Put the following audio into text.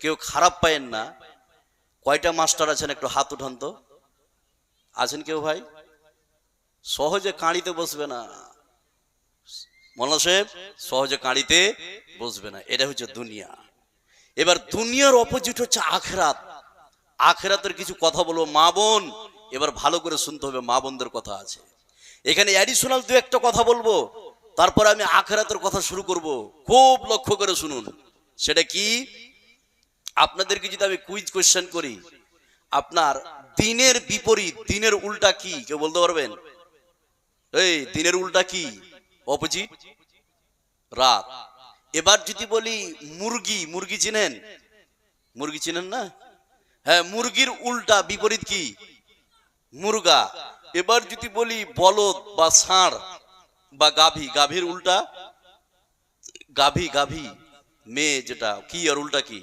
কেউ খারাপ পায়েন না। কয়টা মাস্টার আছেন একটু হাত উঠান তো। আছেন কেউ ভাই? সহজে কাঁড়িতে বসবে না। মৌলানা সাহেব, সহজে কাঁড়িতে বসবে না। এটা হচ্ছে দুনিয়া। এবার দুনিয়ার অপোজিট হচ্ছে আখরাত। আখরাতের কিছু কথা বলব। মা বোন, এবার ভালো করে শুনতে হবে, মা বোনদের কথা আছে। এখানে অ্যাডিশনাল দু একটা কথা বলব। তারপরে আমি আখরাতের কথা শুরু করব। খুব লক্ষ্য করে শুনুন। সেটা কি? আপনাদেরকে যদি আমি কুইজ কোয়েশ্চেন করি, আপনার দিনের বিপরীত, দিনের উল্টা কি? কেউ বলতে পারবেন? এই, দিনের উল্টা কি? অপোজিট? রাত। এবার যদি বলি মুরগি মুরগি চিনেন? মুরগি চিনেন না? হ্যাঁ মুরগির উল্টা বিপরীত কি? মুরগা। এবার যদি বলি বলদ বা ষাঁড় বা গাভী, গাভীর উল্টা? গাভী গাভী। মেয়ে যেটা, কি আর উল্টা কি?